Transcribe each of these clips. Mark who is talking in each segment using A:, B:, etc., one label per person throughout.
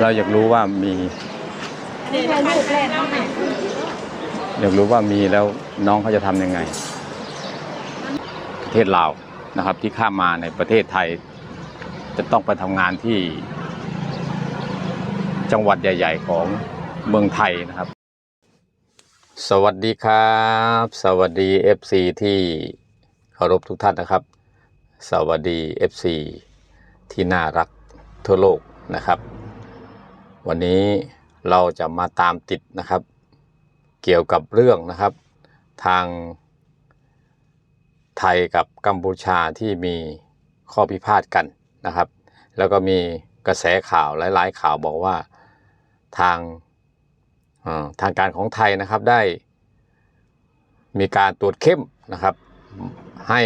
A: เราอยากรู้ว่ามี
B: นี่ถ่ายรูปแรกเอาไหน
A: อยากรู้ว่ามีแล้วน้องเขาจะทำยังไง ประเทศลาวนะครับ ที่ข้ามมาในประเทศไทย จะต้องไปทำงานที่จังหวัดใหญ่ ๆ ของเมืองไทยนะครับ สวัสดีครับ สวัสดี FC ที่เคารพทุกท่านนะครับ สวัสดี FC ที่น่ารักทั่วโลกนะครับ วันนี้เราจะมาตามติดนะครับ เกี่ยวกับเรื่องนะครับ ทางไทยกับกัมพูชาที่มีข้อพิพาทกันนะครับ แล้วก็มีกระแสข่าวหลายๆ ข่าวบอกว่าทางทางการของไทยนะครับได้มีการตรวจเข้มนะครับ ให้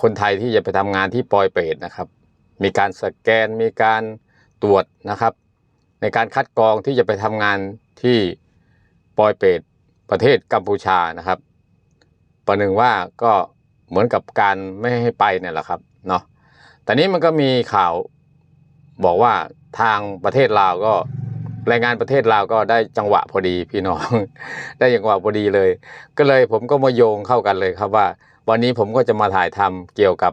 A: คนไทยที่จะไปทำงานที่ปอยเปรตนะครับ มีการสแกนมีการตรวจนะครับ ในการคัดกรองที่จะไปทำงานที่ปอยเปตประเทศกัมพูชานะครับ ประหนึ่งว่าก็เหมือนกับการไม่ให้ไปเนี่ยแหละครับเนาะแต่นี้มันก็มีข่าวบอกว่าทางประเทศลาวก็แรงงานประเทศลาวก็ได้จังหวะพอดีพี่น้อง ได้จังหวะพอดีเลย ก็เลยผมก็มาโยงเข้ากันเลยครับว่า วันนี้ผมก็จะมาถ่ายทำเกี่ยวกับ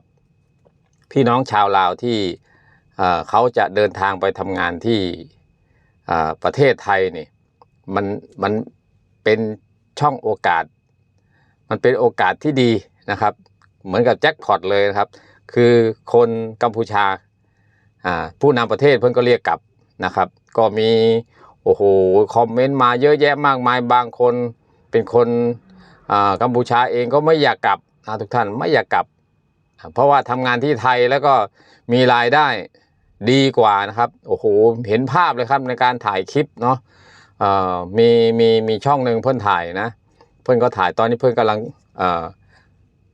A: พี่น้องชาวลาวที่เขาจะเดินทางไปทำงานที่ ประเทศไทยนี่มันมันเป็นช่องโอกาส มันเป็นโอกาสที่ดีนะครับ เหมือนกับแจ็คพอตเลยนะครับ คือคนกัมพูชาผู้นำประเทศเพิ่อนก็เรียกกลับนะครับ ก็มีโอ้โหคอมเมนต์มาเยอะแยะมากมายบางคนเป็นคนกัมพูชาเองก็ไม่อยากกลับนะทุกท่านไม่อยากกลับ เพราะว่าทำงานที่ไทยแล้วก็มีรายได้ ดีกว่านะครับโอ้โหเห็นภาพเลยครับในการถ่ายคลิปเนาะเอ่อมีมีมีช่องหนึ่งเพื่อนถ่ายนะ เพื่อนก็ถ่ายตอนนี้เพื่อนกำลังเอ่อ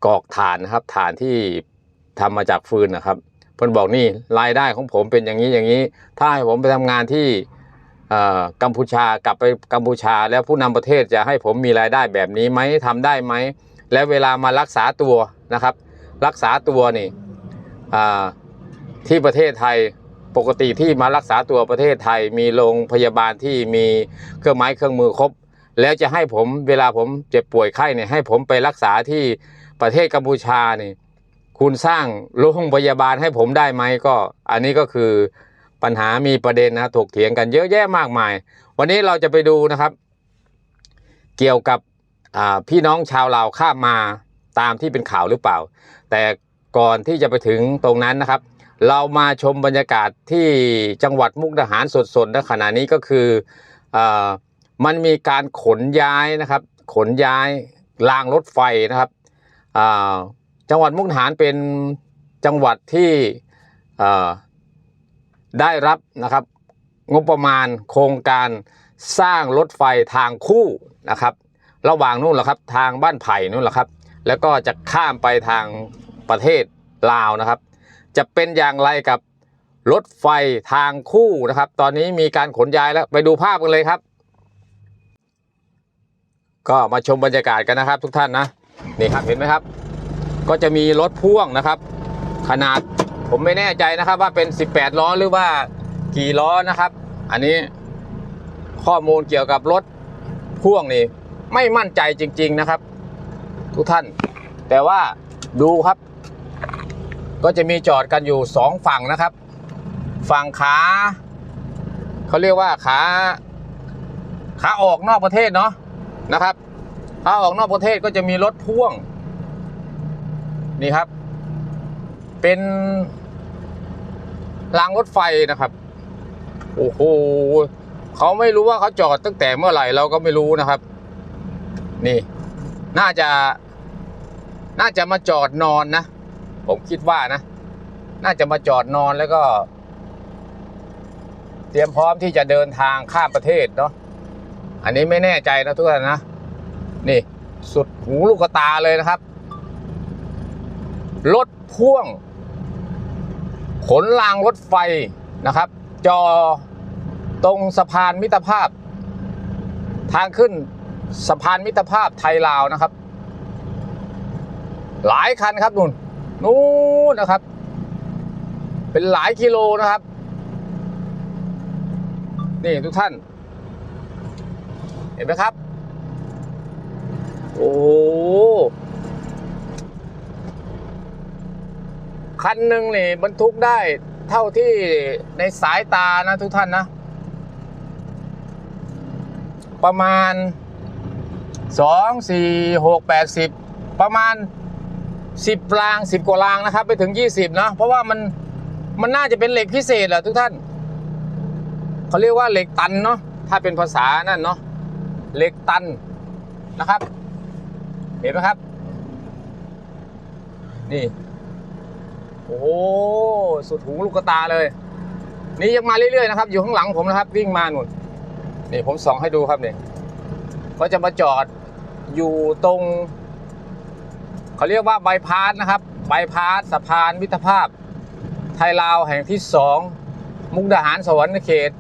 A: กอกถ่านนะครับถ่านที่ทำมาจากฟืนนะครับ เพื่อนบอกนี่รายได้ของผมเป็นอย่างนี้อย่างนี้ ถ้าให้ผมไปทำงานที่เอ่อกัมพูชากลับไปกัมพูชา แล้วผู้นำประเทศจะให้ผมมีรายได้แบบนี้ไหมทำได้ไหมแล้วเวลามารักษาตัวนะครับ รักษาตัวนี่อ่า ที่ประเทศไทยปกติที่มารักษาตัวประเทศไทย มีโรงพยาบาลที่มีเครื่องไม้เครื่องมือครบ แล้วจะให้ผมเวลาผมเจ็บป่วยไข้เนี่ยให้ผมไปรักษาที่ประเทศกัมพูชานี่ คุณสร้างโรงพยาบาลให้ผมได้ไหมก็อันนี้ก็คือปัญหามีประเด็นนะถกเถียงกันเยอะแยะมากมาย วันนี้เราจะไปดูนะครับ เกี่ยวกับพี่น้องชาวลาวข้ามมาตามที่เป็นข่าวหรือเปล่า แต่ก่อนที่จะไปถึงตรงนั้นนะครับ เรามาชมบรรยากาศที่จังหวัดมุกดาหารสดๆณขณะนี้ก็คืออมันมีการขนย้ายนะครับ ขนย้ายรางรถไฟนะครับจังหวัดมุกดาหารเป็นจังหวัดที่ได้รับนะครับงบประมาณโครงการสร้างรถไฟทางคู่นะครับ ระหว่างนู่นแหละครับทางบ้านไผ่นู่นแหละครับ แล้วก็จะข้ามไปทางประเทศลาวนะครับ จะเป็นอย่างไรกับรถไฟทางคู่นะครับ ตอนนี้มีการขนย้ายแล้วไปดูภาพกันเลยครับ ก็มาชมบรรยากาศกันนะครับ ทุกท่านนะนี่ครับเห็นไหมครับ ก็จะมีรถพ่วงนะครับ ขนาดผมไม่แน่ใจนะครับว่าเป็น 18 ล้อหรือว่ากี่ล้อนะครับ อันนี้ข้อมูลเกี่ยวกับรถพ่วงนี่ไม่มั่นใจจริง ๆนะครับ ทุกท่าน แต่ว่าดูครับ ก็จะมีจอดกันอยู่สองฝั่งนะครับ ฝั่งขาเขาเรียกว่าขาขาออกนอกประเทศเนาะนะครับขาออกนอกประเทศก็จะมีรถพ่วง นี่ครับ เป็นรางรถไฟนะครับ โอ้โหเขาไม่รู้ว่าเขาจอดตั้งแต่เมื่อไหร่เราก็ไม่รู้นะครับ นี่ น่าจะ น่าจะมาจอดนอนนะ ผมคิดว่านะ น่าจะมาจอดนอนแล้วก็ เตรียมพร้อมที่จะเดินทางข้ามประเทศเนาะอันนี้ไม่แน่ใจนะทุกท่านนะ นี่ สุดหูลูกตาเลยนะครับ รถพ่วง ขนรางรถไฟนะครับ จอตรงสะพานมิตรภาพ ทางขึ้นสะพานมิตรภาพไทยลาวนะครับ หลายคันครับนุ่น นู้นนะครับ เป็นหลายกิโลนะครับ นี่ทุกท่าน เห็นไหมครับ โอ้คันหนึ่งนี่บรรทุกได้เท่าที่ในสายตานะทุกท่านนะ ประมาณสองสี่หกแปดสิบประมาณ สิบรางสิบกว่ารางนะครับ ไปถึงยี่สิบนะ เพราะว่ามันมันน่าจะเป็นเหล็กพิเศษแหละทุกท่านเขาเรียกว่าเหล็กตันเนาะถ้าเป็นภาษานั่นเนาะเหล็กตันนะครับ เห็นไหมครับ นี่ โอ้สุดหูลูกตาเลย นี่ยังมาเรื่อยๆนะครับ อยู่ข้างหลังผมนะครับ วิ่งมาหนุนนี่ผมส่องให้ดูครับนี่ก็จะมาจอดอยู่ตรง เขาเรียกว่าใบายพาสนะครับใบายพาสสะพานมิตรภาพ ไทยลาวแห่งที่สองมุกดาหารสวรรค์เขต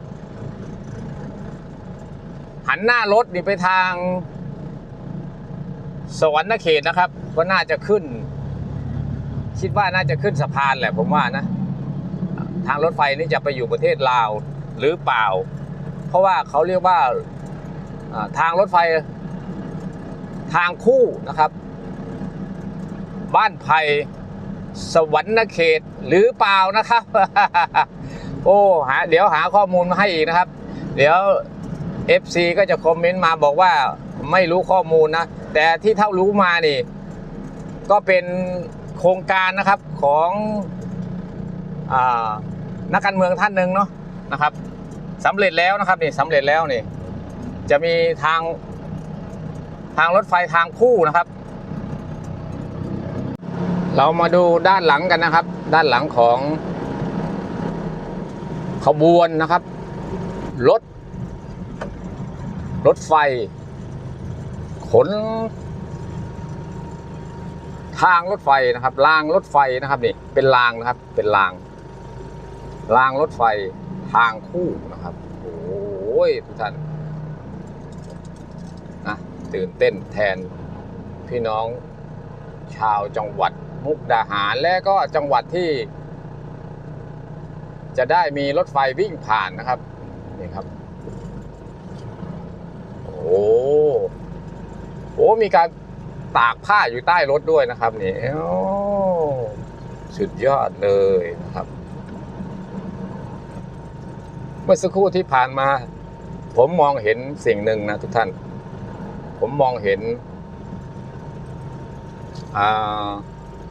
A: หันหน้ารถนี่ไปทาง สวรรค์เขตนะครับ ก็น่าจะขึ้น คิดว่าน่าจะขึ้นสะพานแหละผมว่านะ ทางรถไฟนี่จะไปอยู่ประเทศลาวหรือเปล่า เพราะว่าเขาเรียกว่าทางรถไฟทางคู่นะครับ บ้านไผ่สวรรค์เขตหรือเปล่านะครับ โอ้หาเดี๋ยวหาข้อมูลมาให้อีกนะครับ เดี๋ยว FC ก็จะคอมเมนต์มาบอกว่าไม่รู้ข้อมูลนะ แต่ที่เท่ารู้มานี่ ก็เป็นโครงการนะครับของอนักการเมืองท่านหนึ่งเนาะนะครับสำเร็จแล้วนะครับนี่สำเร็จแล้วนี่ จะมีทางทางรถไฟทางคู่นะครับ เรามาดูด้านหลังกันนะครับ ด้านหลังของขบวนนะครับ รถ รถไฟ ขน ทางรถไฟนะครับรางรถไฟนะครับนี่เป็นรางนะครับ เป็นราง รางรถไฟทางคู่นะครับโอ้ยทุกท่านนะตื่นเต้นแทนพี่น้อง ชาวจังหวัดมุกดาหารและก็จังหวัดที่ จะได้มีรถไฟวิ่งผ่านนะครับนี่ครับ โอ้โหมีการตากผ้าอยู่ใต้รถด้วยนะครับนี่สุดยอดเลยนะครับ เมื่อสักครู่ที่ผ่านมา ผมมองเห็นสิ่งหนึ่งนะทุกท่าน ผมมองเห็น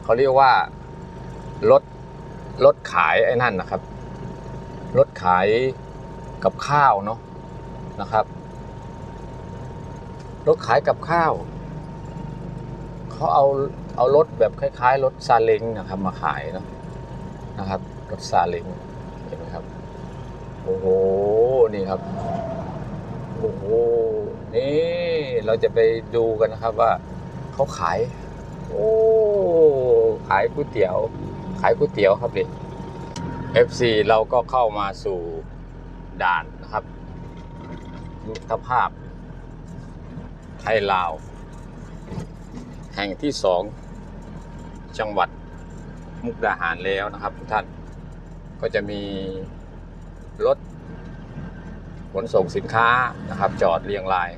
A: เขาเรียกว่ารถรถขายไอ้นั่นนะครับรถขายกับข้าวเนาะนะครับรถขายกับข้าว เขาเอาเอารถแบบคล้ายๆรถซาเล้งนะครับ มาขายเนอะนะครับรถซาเล้งเห็นไหมครับโอ้โหนี่ครับโอ้โหนี่เราจะไปดูกันนะครับว่าเขาขาย โอ้ขายก๋วยเตี๋ยว ขายก๋วยเตี๋ยวครับนี่ FC เราก็เข้ามาสู่ด่านนะครับมิตรภาพ ไทยลาว แห่งที่สองจังหวัดมุกดาหารแล้วนะครับทุกท่านก็จะมีรถขนส่งสินค้านะครับ จอดเรียงราย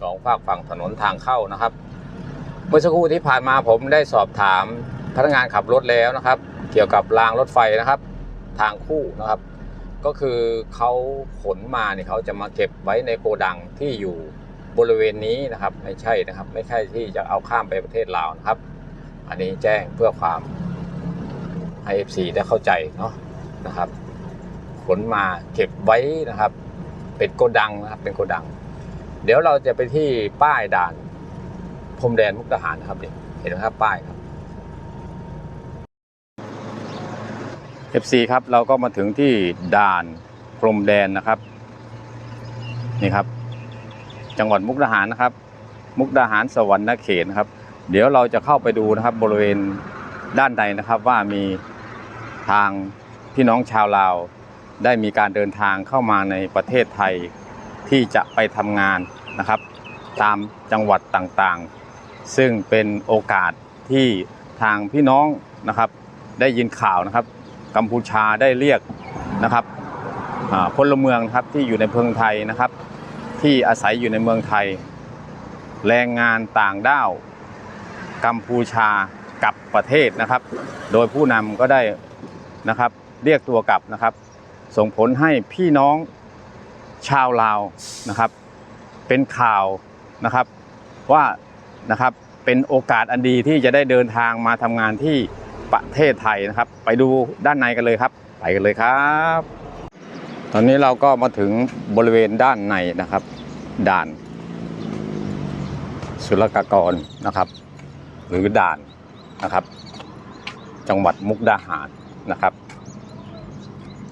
A: สองฝากฝั่งถนนทางเข้านะครับ เมื่อสักครู่ที่ผ่านมาผมได้สอบถามพนักงานขับรถแล้วนะครับ เกี่ยวกับรางรถไฟนะครับ ทางคู่นะครับ ก็คือเขาขนมาเนี่ยเขาจะมาเก็บไว้ในโกดังที่อยู่บริเวณนี้นะครับ ไม่ใช่นะครับ ไม่ใช่ที่จะเอาข้ามไปประเทศลาวนะครับ อันนี้แจ้งเพื่อความให้ FC ได้เข้าใจเนาะนะครับ ขนมาเก็บไว้นะครับ เป็นโกดังนะครับเป็นโกดัง เดี๋ยวเราจะไปที่ป้ายด่าน พรมแดนมุกดาหารนะครับเนี่เห็นไหมครับป้ายครับ FC ครับเราก็มาถึงที่ด่านพรมแดนนะครับนี่ครับ จังหวัดมุกดาหารนะครับ มุกดาหารสวรรค์เขตนะครับ เดี๋ยวเราจะเข้าไปดูนะครับบริเวณด้านในนะครับว่ามีทางพี่น้องชาวลาวได้มีการเดินทางเข้ามาในประเทศไทยที่จะไปทำงานนะครับ ตามจังหวัดต่างๆ ซึ่งเป็นโอกาสที่ทางพี่น้องนะครับได้ยินข่าวนะครับ กัมพูชาได้เรียกนะครับพลเมืองครับที่อยู่ในเมืองไทยนะครับ ที่อาศัยอยู่ในเมืองไทย แรงงานต่างด้าวกัมพูชากลับประเทศนะครับ โดยผู้นำก็ได้นะครับเรียกตัวกลับนะครับ ส่งผลให้พี่น้องชาวลาวนะครับ เป็นข่าวนะครับว่า นะครับ เป็นโอกาสอันดีที่จะได้เดินทางมาทำงานที่ประเทศไทยนะครับ ไปดูด้านในกันเลยครับ ไปกันเลยครับ ตอนนี้เราก็มาถึงบริเวณด้านในนะครับ ด่าน ศุลกากรนะครับ หรือด่านนะครับ จังหวัดมุกดาหารนะครับ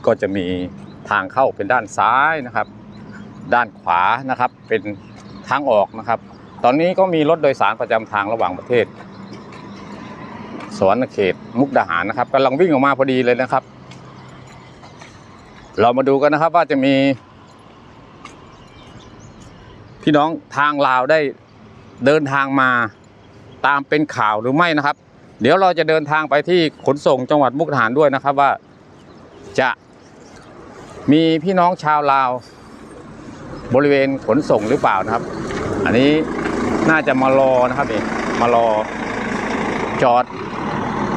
A: ก็จะมีทางเข้าเป็นด้านซ้ายนะครับ ด้านขวานะครับเป็นทางออกนะครับ ตอนนี้ก็มีรถโดยสารประจำทางระหว่างประเทศ สวรรณเขตมุกดาหารนะครับกำลังวิ่งออกมาพอดีเลยนะครับ เรามาดูกันนะครับว่าจะมี พี่น้องทางลาวได้เดินทางมาตามเป็นข่าวหรือไม่นะครับ เดี๋ยวเราจะเดินทางไปที่ขนส่งจังหวัดมุกดาหารด้วยนะครับว่าจะมีพี่น้องชาวลาวบริเวณขนส่งหรือเปล่านะครับ อันนี้ น่าจะมารอนะครับนี่มารอจอด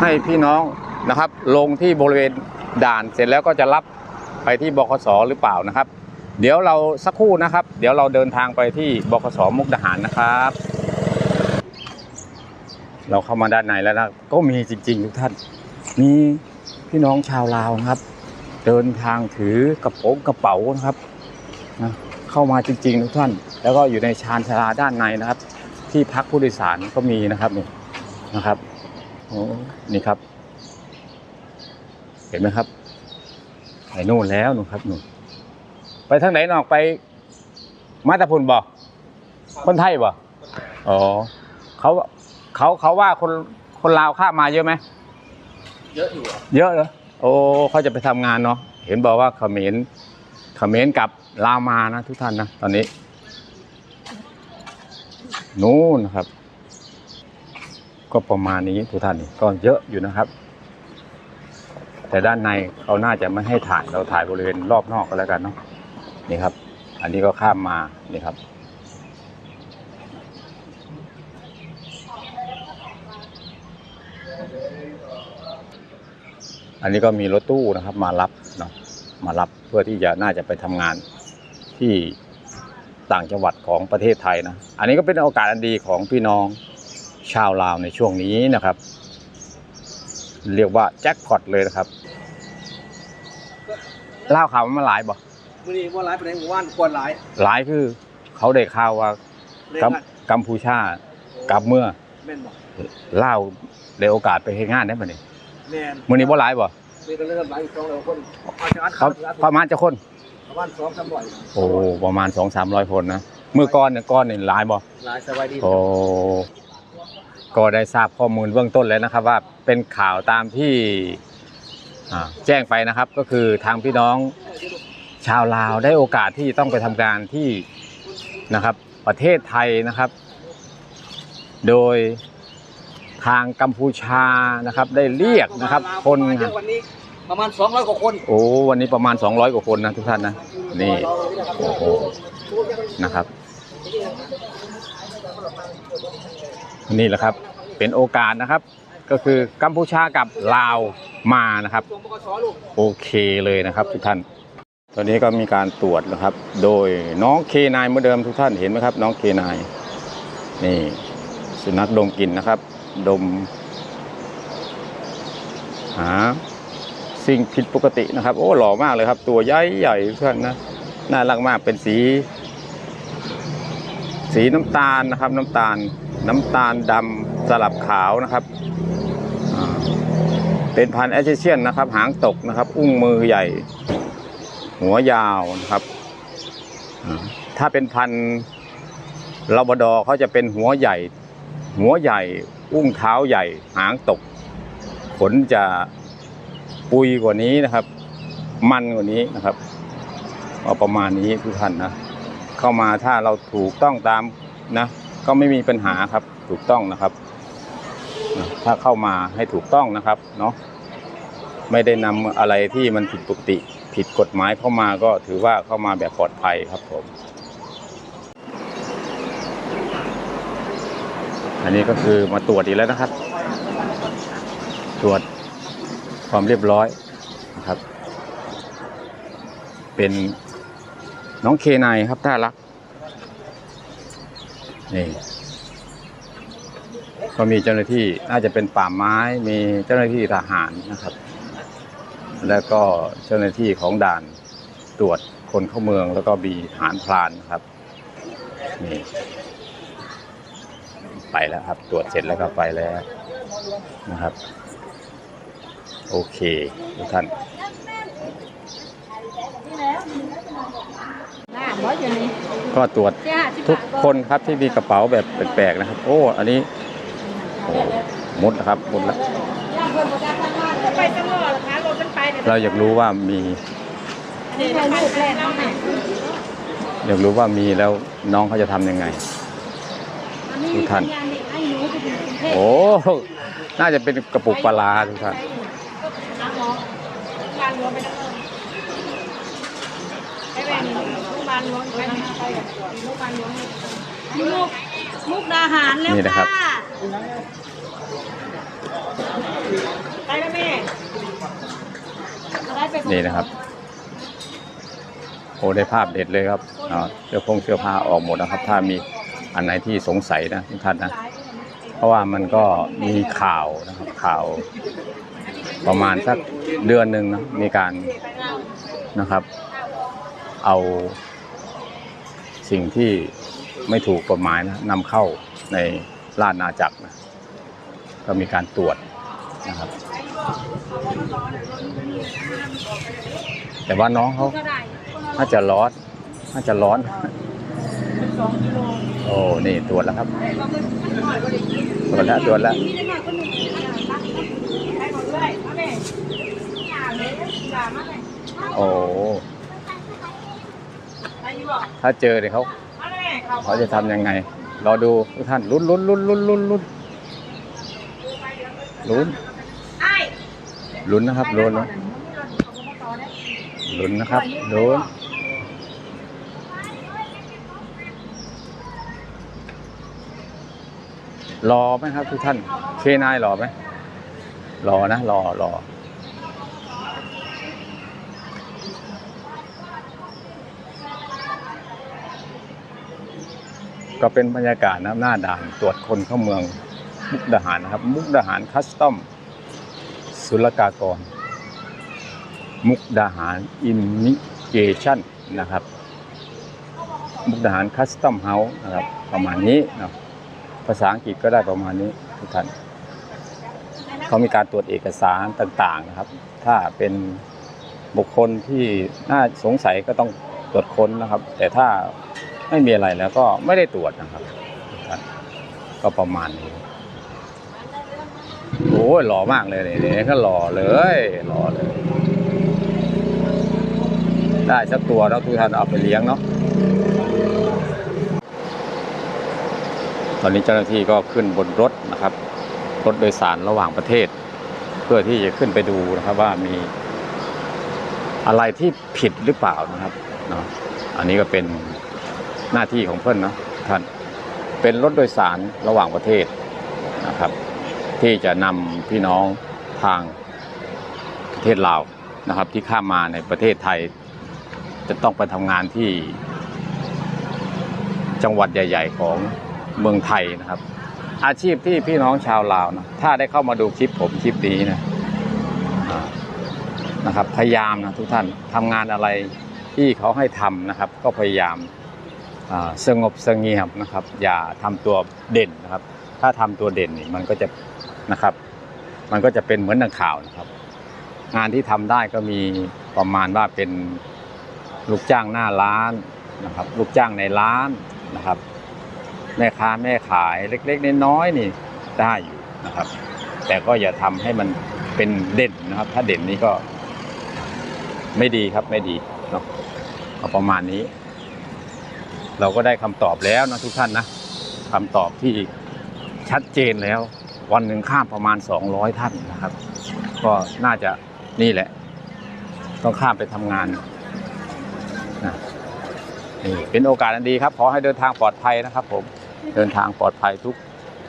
A: ให้พี่น้องนะครับ ลงที่บริเวณด่านเสร็จแล้วก็จะรับไปที่บคสหรือเปล่านะครับ เดี๋ยวเราสักครู่นะครับ เดี๋ยวเราเดินทางไปที่บคสมุกดาหารนะครับ เราเข้ามาด้านในแล้วนะก็มีจริงๆทุกท่านมีพี่น้องชาวลาวนะครับ เดินทางถือกระโปรงกระเป๋านะครับนะเข้ามาจริงๆทุกท่าน แล้วก็อยู่ในชานชาลาด้านในนะครับ ที่พักผู้โดยสารก็มีนะครับนี่นะครับโอ้นี่ครับ เห็นไหมครับไปนู่นแล้วนู่นครับนู่นไปทางไหนนอกไป มาตาพุนบ่คนไทยบ่อ๋อเขาเขาเขาว่าคนคนลาวข้ามมาเยอะไหม
C: เยอะอยู่อะ
A: เยอะเหรอโอ้เขาจะไปทำงานเนาะเห็นบอกว่าเขมรเขมรกับลาวมานะทุกท่านนะตอนนี้ นู่นนะครับ ก็ประมาณนี้ทุกท่านนี่ก็เยอะอยู่นะครับ แต่ด้านในเขาน่าจะไม่ให้ถ่ายเราถ่ายบริเวณรอบนอกก็แล้วกันเนาะนี่ครับ อันนี้ก็ข้ามมานี่ครับอันนี้ก็มีรถตู้นะครับมารับเนาะมารับเพื่อที่จะน่าจะไปทำงานที่ ต่างจังหวัดของประเทศไทยนะ อันนี้ก็เป็นโอกาสอันดีของพี่น้องชาวลาวในช่วงนี้นะครับ เรียกว่าแจ็คพอตเลยนะครับเล่าวข่าวมันมาหลายบ่
C: มื่อนี้ว่าหลายไปไหนหมู่บ้านควรหลาย
A: หลายคือเขาได้ข่าวว่า
C: เรีย
A: กัม
C: งาน
A: กัมพูชากับเมื่อ
C: แม่นบอก
A: เล่าวได้โอกาสไปเฮ็ดงานได้บ่นี่
C: แม่น
A: มื้อนี้บ่หลายบ่
C: มีก็เริ่มหลายอีกสองร้อยคนเอาจังหวัด
A: เขา
C: ครับ
A: ประมาณจะคน
C: ประมาณสองสามร้อย
A: โอ้ประมาณสองสามร้อยคนนะเมื่อก้อนเนี่ยก้อนนี่หลายบ่
C: หลายสบายดี
A: โอ้ก็ได้ทราบข้อมูลเบื้องต้นแล้วนะครับ ว่าเป็นข่าวตามที่อ่าแจ้งไปนะครับ ก็คือทางพี่น้องชาวลาวได้โอกาสที่ต้องไปทำงานที่นะครับ ประเทศไทยนะครับ โดยทางกัมพูชานะครับ ได้เรียกนะครับ คน
C: ประมาณสองร้อยกว่าคน
A: โอ้วันนี้ประมาณ 200 กว่าคนนะทุกท่านนะนี่โอ้โหนะครับ นี่แหละครับเป็นโอกาสนะครับ ก็คือกัมพูชากับลาวมานะครับ โอเคเลยนะครับทุกท่าน ตอนนี้ก็มีการตรวจนะครับ โดยน้องเคนายเหมื่อนเดิมทุกท่านเห็นไหมครับ น้องเคนายนี่สุนัขดมกลิ่นนะครับ ดมหา สิ่งผิดปกตินะครับ โอ้หล่อมากเลยครับ ตัวใหญ่ใหญ่ทุกท่านนะน่ารักมากเป็นสี สีน้ำตาลนะครับ น้ำตาลน้ำตาลดำสลับขาวนะครับเป็นพันธุ์แอชเชียนนะครับ หางตกนะครับ อุ้งมือใหญ่ หัวยาวนะครับถ้าเป็นพันธุ์ลาบดอเขาจะเป็นหัวใหญ่ หัวใหญ่ อุ้งเท้าใหญ่ หางตก ขนจะ ปุยกว่านี้นะครับ มันกว่านี้นะครับเอาประมาณนี้ทุกท่านนะเข้ามาถ้าเราถูกต้องตามนะ ก็ไม่มีปัญหาครับถูกต้องนะครับ ถ้าเข้ามาให้ถูกต้องนะครับเนาะไม่ได้นำอะไรที่มันผิดปกติผิดผิดกฎหมายเข้ามาก็ถือว่าเข้ามาแบบปลอดภัยครับผม อันนี้ก็คือมาตรวจอีกแล้วนะครับ ตรวจ ความเรียบร้อยนะครับ เป็นน้องเคนายครับท่ารักนี่ก็มีเจ้าหน้าที่น่าจะเป็นป่าไม้มีเจ้าหน้าที่ทหารนะครับ แล้วก็เจ้าหน้าที่ของด่านตรวจคนเข้าเมืองแล้วก็มีทหารพรานนะครับนี่ไปแล้วครับ ตรวจเสร็จแล้วก็ไปแล้วนะครับ โอเคทุกท่านก็ตรวจทุกคนครับที่มีกระเป๋าแบบแปลกๆนะครับ โอ้ อันนี้โอ้มุดนะครับมุดแล้ว
B: จะเรา
A: อยากรู้ว่ามีอยากรู้ว่ามีแล้วน้องเขาจะทำยังไงทุกท่าน
B: สัญญณเด็กให้หนูไปถึงกรุงเทพ
A: โอ้ น่าจะเป็นกระปุกปลาทุกท่าน
B: บ้านหลวงไปทั้งเลยไปแม่นี่ลูกบ้านหลวงไปทางไปกับลูกบ้านหลวงนี่มุกมุกดาหารแล้ว
A: นี่นะครับ
B: ค่ะไปแล้วแม่อะไรไปก่อ
A: นี่นะครับ โอ้ได้ภาพเด็ดเลยครับอ่าเสื้อพงเสื้อผ้าออกหมดนะครับ ถ้ามีอันไหนที่สงสัยนะทุกท่านนะ เพราะว่ามันก็มีข่าวนะครับข่าว ประมาณสักเดือนหนึ่งนะมีการนะครับ เอาสิ่งที่ไม่ถูกกฎหมายนะนำเข้าในราชนาจักรนะก็มีการตรวจนะครับ แต่ว่าน้องเขาน่าจะร้อนน่าจะร้อน
B: สองกิโอ้
A: นี่ตรวจแล้วครับ ตรวจแล้วตรวจแล้ว โอ้
B: ไปอยู่ห
A: ถ้าเจอเนี่ยเขา
B: เขา
A: จะทำยังไง รอดูทุกท่านลุ้นลุ้นลุ้นลุ้นลุ้นลุ้นลุ้นลุ้นนะครับลุ้นนะลุ้นนะครับลุ้นรอไหมครับทุกท่านเคนายรอไหมรอนะรอรอ ก็เป็นบรรยากาศนะหน้าด่านตรวจคนเข้าเมืองมุกดาหารนะครับ มุกดาหารคัสตอมศุลกากร มุกดาหารอินมิเกชันนะครับ มุกดาหารคัสตอมเฮาส์นะครับ ประมาณนี้นะภาษาอังกฤษก็ได้ประมาณนี้ทุกท่านเขามีการตรวจเอกสารต่างๆนะครับ ถ้าเป็นบุคคลที่น่าสงสัยก็ต้องตรวจค้นนะครับ แต่ถ้า ไม่มีอะไรแล้วก็ไม่ได้ตรวจนะครับ ก็ประมาณนี้โอ้ยหล่อมากเลยเนี่ยเนี่ยก็หล่อเลยหล่อเลย ได้สักตัวแล้วทุกท่านเอาไปเลี้ยงเนาะตอนนี้เจ้าหน้าที่ก็ขึ้นบนรถนะครับ รถโดยสารระหว่างประเทศ เพื่อที่จะขึ้นไปดูนะครับว่ามีอะไรที่ผิดหรือเปล่านะครับเนาะอันนี้ก็เป็น หน้าที่ของเพื่อนเนาะท่านเป็นรถโดยสารระหว่างประเทศนะครับ ที่จะนำพี่น้องทางประเทศลาวนะครับ ที่ข้ามมาในประเทศไทย จะต้องไปทำงานที่จังหวัดใหญ่ ๆ ของเมืองไทยนะครับ อาชีพที่พี่น้องชาวลาวนะถ้าได้เข้ามาดูคลิปผมคลิปนี้นะนะครับพยายามนะทุกท่านทำงานอะไรที่เขาให้ทำนะครับ ก็พยายาม สงบสงี่ยมนะครับ อย่าทำตัวเด่นนะครับ ถ้าทำตัวเด่นนี่มันก็จะนะครับ มันก็จะเป็นเหมือนนักข่าวนะครับ งานที่ทำได้ก็มีประมาณว่าเป็นลูกจ้างหน้าร้านนะครับ ลูกจ้างในร้านนะครับ แม่ค้าแม่ขายเล็กๆน้อยๆนี่ได้อยู่นะครับ แต่ก็อย่าทำให้มันเป็นเด่นนะครับ ถ้าเด่นนี้ก็ไม่ดีครับไม่ดีเนาะประมาณนี้ เราก็ได้คำตอบแล้วนะทุกท่านนะคำตอบที่ชัดเจนแล้ว วันหนึ่งข้ามประมาณ 200 ท่านนะครับ ก็น่าจะนี่แหละ ต้องข้ามไปทำงานนะนี่เป็นโอกาสอันดีครับ ขอให้เดินทางปลอดภัยนะครับ ผมเดินทางปลอดภัยทุก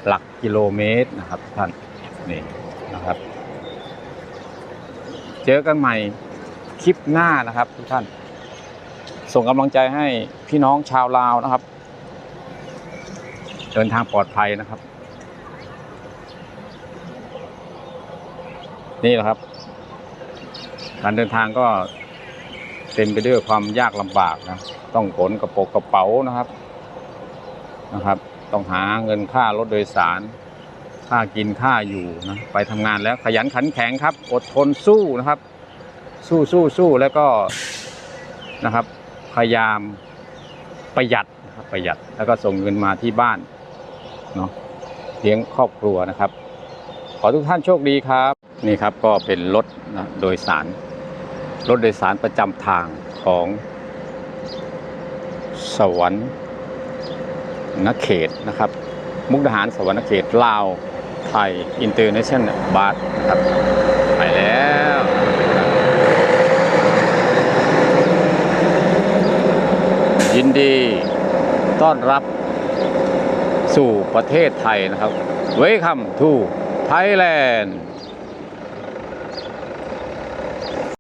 A: หลักกิโลเมตรนะครับทุกท่านนี่นะครับ เจอกันใหม่คลิปหน้านะครับทุกท่าน ส่งกำลังใจให้พี่น้องชาวลาวนะครับ เดินทางปลอดภัยนะครับ นี่แหละครับ การเดินทางก็เต็มไปด้วยความยากลำบากนะ ต้องขนกระโปงกระเป๋านะครับนะครับ ต้องหาเงินค่ารถโดยสาร ค่ากินค่าอยู่นะ ไปทำงานแล้วขยันขันแข็งครับ อดทนสู้นะครับ สู้สู้สู้แล้วก็นะครับ พยายามประหยัดนะครับประหยัดแล้วก็ส่งเงินมาที่บ้านเนาะเลี้ยงครอบครัวนะครับ ขอทุกท่านโชคดีครับนี่ครับก็เป็นรถนะโดยสารรถโดยสารประจำทางของสวรรค์นเขตนะครับ มุกดาหารสวรรค์เขตลาวไทยอินเตอร์เนชั่นแนลบาสนะครับไปแล้ว ยินดีต้อนรับสู่ประเทศไทยนะครับ Welcome to Thailand